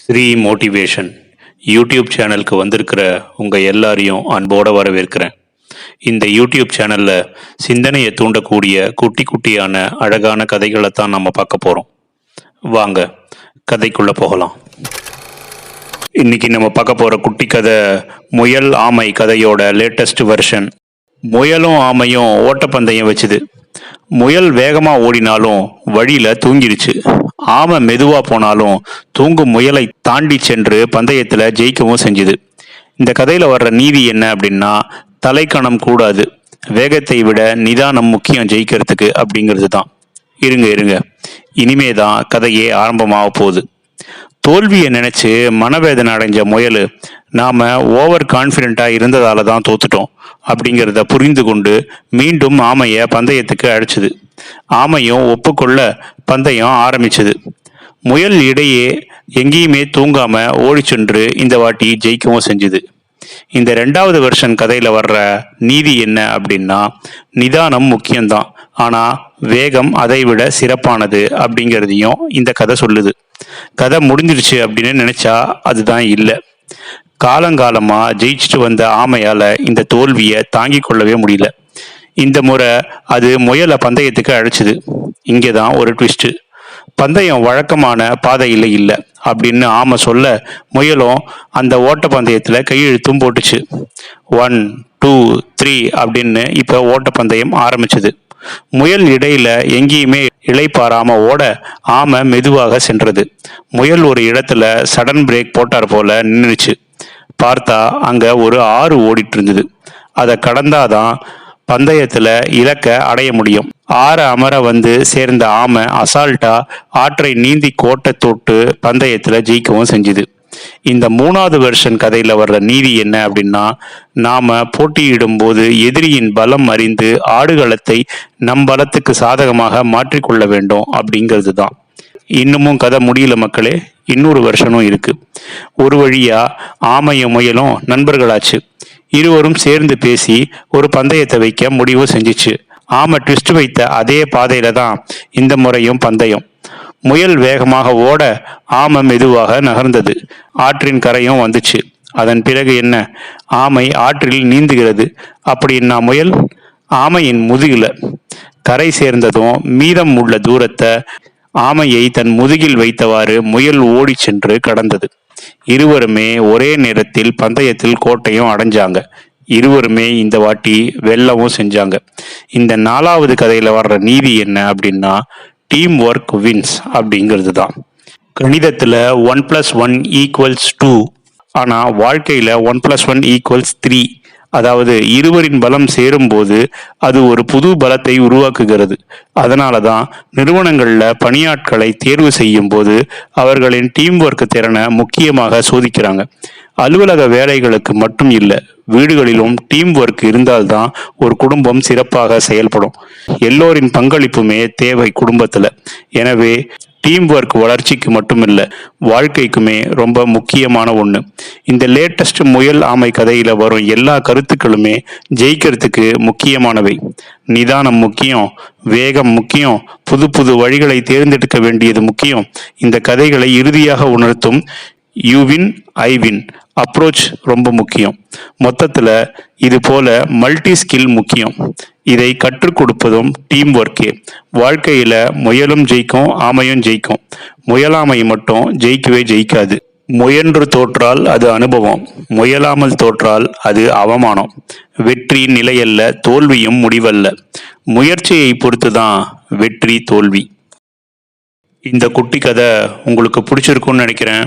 Sri motivation YouTube சேனலுக்கு வந்திருக்கிற உங்கள் எல்லாரையும் அன்போடு வரவேற்கிறேன். இந்த யூடியூப் சேனலில் சிந்தனையை தூண்டக்கூடிய குட்டி குட்டியான அழகான கதைகளை தான் நம்ம பார்க்க போகிறோம் வாங்க கதைக்குள்ளே போகலாம். இன்றைக்கி நம்ம பார்க்க போகிற குட்டி கதை முயல் ஆமை கதையோட லேட்டஸ்ட் வெர்ஷன் முயலும் ஆமையும் ஓட்டப்பந்தயம் வச்சுது. முயல் வேகமாக ஓடினாலும் வழியில் தூங்கிடுச்சு ஆமை மெதுவாக போனாலும் தூங்கும் முயலை தாண்டி சென்று பந்தயத்தில் ஜெயிக்கவும் செஞ்சுது. இந்த கதையில் வர்ற நீதி என்ன அப்படின்னா தலைக்கணம் கூடாது. வேகத்தை விட நிதானம் முக்கியம் ஜெயிக்கிறதுக்கு அப்படிங்கிறது தான். இருங்க இருங்க. இனிமே தான் கதையே ஆரம்பமாக போகுது. தோல்வியை நினச்சி மனவேதனை அடைஞ்ச முயல் நாம் ஓவர் கான்ஃபிடெண்ட்டாக இருந்ததால தான் தோத்துட்டோம். அப்படிங்கிறத புரிந்து கொண்டு மீண்டும் ஆமையை பந்தயத்துக்கு அழைச்சது. ஆமையும் ஒப்புக்கொள்ள பந்தயம் ஆரம்பிச்சது. முயல் இடையே எங்கேயுமே தூங்காம ஓடி சென்று இந்த வாட்டி ஜெயிக்கவும் செஞ்சுது. இந்த ரெண்டாவது வருஷன் கதையில வர்ற நீதி என்ன அப்படின்னா நிதானம் முக்கியம்தான். ஆனா வேகம் அதை விட சிறப்பானது அப்படிங்கிறதையும் இந்த கதை சொல்லுது. கதை முடிஞ்சிருச்சு அப்படின்னு நினைச்சா அதுதான் இல்லை. காலங்காலமா ஜெயிச்சுட்டு வந்த ஆமையால இந்த தோல்வியை தாங்கிக் கொள்ளவே முடியல. இந்த முறை அது முயலை பந்தயத்துக்கு அழைச்சிது. இங்கே தான் ஒரு ட்விஸ்ட் பந்தயம் வழக்கமான பாதையில் இல்லை அப்படின்னு ஆமை சொல்ல முயலும் அந்த ஓட்ட பந்தயத்தில் கையெழுத்தும் போட்டுச்சு. ஒன் டூ த்ரீ அப்படின்னு இப்போ ஓட்டப்பந்தயம் ஆரம்பிச்சது. முயல் இடையில எங்கேயுமே இழைப்பாராம ஓட ஆமை மெதுவாக சென்றது. முயல் ஒரு இடத்துல சடன் பிரேக் போட்டார் போல நின்றுச்சு பார்த்தா அங்க ஒரு ஆறு ஓடிட்டு இருந்தது அதை கடந்தாதான் பந்தயத்துல இலக்க அடைய முடியும். ஆற அமர வந்து சேர்ந்த ஆமை அசால்ட்டா ஆற்றை நீந்தி கோட்டை தொட்டு பந்தயத்துல ஜெயிக்கவும் செஞ்சுது. இந்த மூணாவது வெர்ஷன் கதையில வர்ற நீதி என்ன அப்படின்னா நாம போட்டியிடும் போது எதிரியின் பலம் அறிந்து ஆடுகளத்தை நம் பலத்துக்கு சாதகமாக மாற்றிக்கொள்ள வேண்டும் அப்படிங்கிறது தான் இன்னமும் கதை முடியல மக்களே. இன்னொரு வருஷனும் இருக்கு. ஒரு வழியா ஆமையும் முயலும் நண்பர்களாச்சு. இருவரும் சேர்ந்து பேசி ஒரு பந்தயத்தை வைக்க முடிவு செஞ்சுச்சு. ஆமை ட்விஸ்ட் வைத்த அதே பாதையில தான் இந்த முறையும் பந்தயம். முயல் வேகமாக ஓட ஆமை மெதுவாக நகர்ந்தது. ஆற்றின் கரையும் வந்துச்சு. அதன் பிறகு என்ன? ஆமை ஆற்றில் நீந்துகிறது. அப்படின்னா முயல்? ஆமையின் முதுகில. கரை சேர்ந்ததும் மீதம் உள்ள தூரத்தை ஆமையை தன் முதுகில் வைத்தவாறு முயல் ஓடி சென்று கடந்தது. இருவருமே ஒரே நேரத்தில் பந்தயத்தில் கோட்டையும் அடைஞ்சாங்க. இருவருமே இந்த வாட்டி வெல்லவும் செஞ்சாங்க. இந்த நாலாவது கதையில வர்ற நீதி என்ன அப்படின்னா டீம் ஒர்க் வின்ஸ் அப்படிங்கிறது தான் கணிதத்தில் one plus one equals two ஆனால் வாழ்க்கையில் one plus one equals three அதாவது இருவரின் பலம் சேரும்போது அது ஒரு புது பலத்தை உருவாக்குகிறது. அதனால தான் நிறுவனங்களில் பணியாட்களை தேர்வு செய்யும் போது அவர்களின் டீம் ஒர்க் திறனை முக்கியமாக சோதிக்கிறாங்க. அலுவலக வேலைகளுக்கு மட்டும் இல்லை வீடுகளிலும் டீம் ஒர்க் இருந்தால்தான் ஒரு குடும்பம் சிறப்பாக செயல்படும். எல்லோரின் பங்களிப்புமே தேவை குடும்பத்தில். எனவே டீம் ஒர்க் வளர்ச்சிக்கு மட்டுமில்ல வாழ்க்கைக்குமே ரொம்ப முக்கியமான ஒன்று இந்த லேட்டஸ்ட் முயல் ஆமை கதையில் வரும் எல்லா கருத்துக்களுமே ஜெயிக்கிறதுக்கு முக்கியமானவை. நிதானம் முக்கியம் வேகம் முக்கியம் புது புது வழிகளை தேர்ந்தெடுக்க வேண்டியது முக்கியம். இந்த கதைகளை இறுதியாக உணர்த்தும் you win I win approach ரொம்ப முக்கியம். மொத்தத்தில் இது போல மல்டி ஸ்கில் முக்கியம். இதை கற்றுக் கொடுப்பதும் டீம் ஒர்க்கே வாழ்க்கையில் முயலும் ஜெயிக்கும் ஆமையும் ஜெயிக்கும். முயலாமை மட்டும் ஜெயிக்கவே ஜெயிக்காது. முயன்று தோற்றால் அது அனுபவம். முயலாமல் தோற்றால் அது அவமானம். வெற்றி நிலையல்ல தோல்வியும் முடிவல்ல. முயற்சியை பொறுத்து தான் வெற்றி தோல்வி. இந்த குட்டி கதை உங்களுக்கு பிடிச்சிருக்குன்னு நினைக்கிறேன்.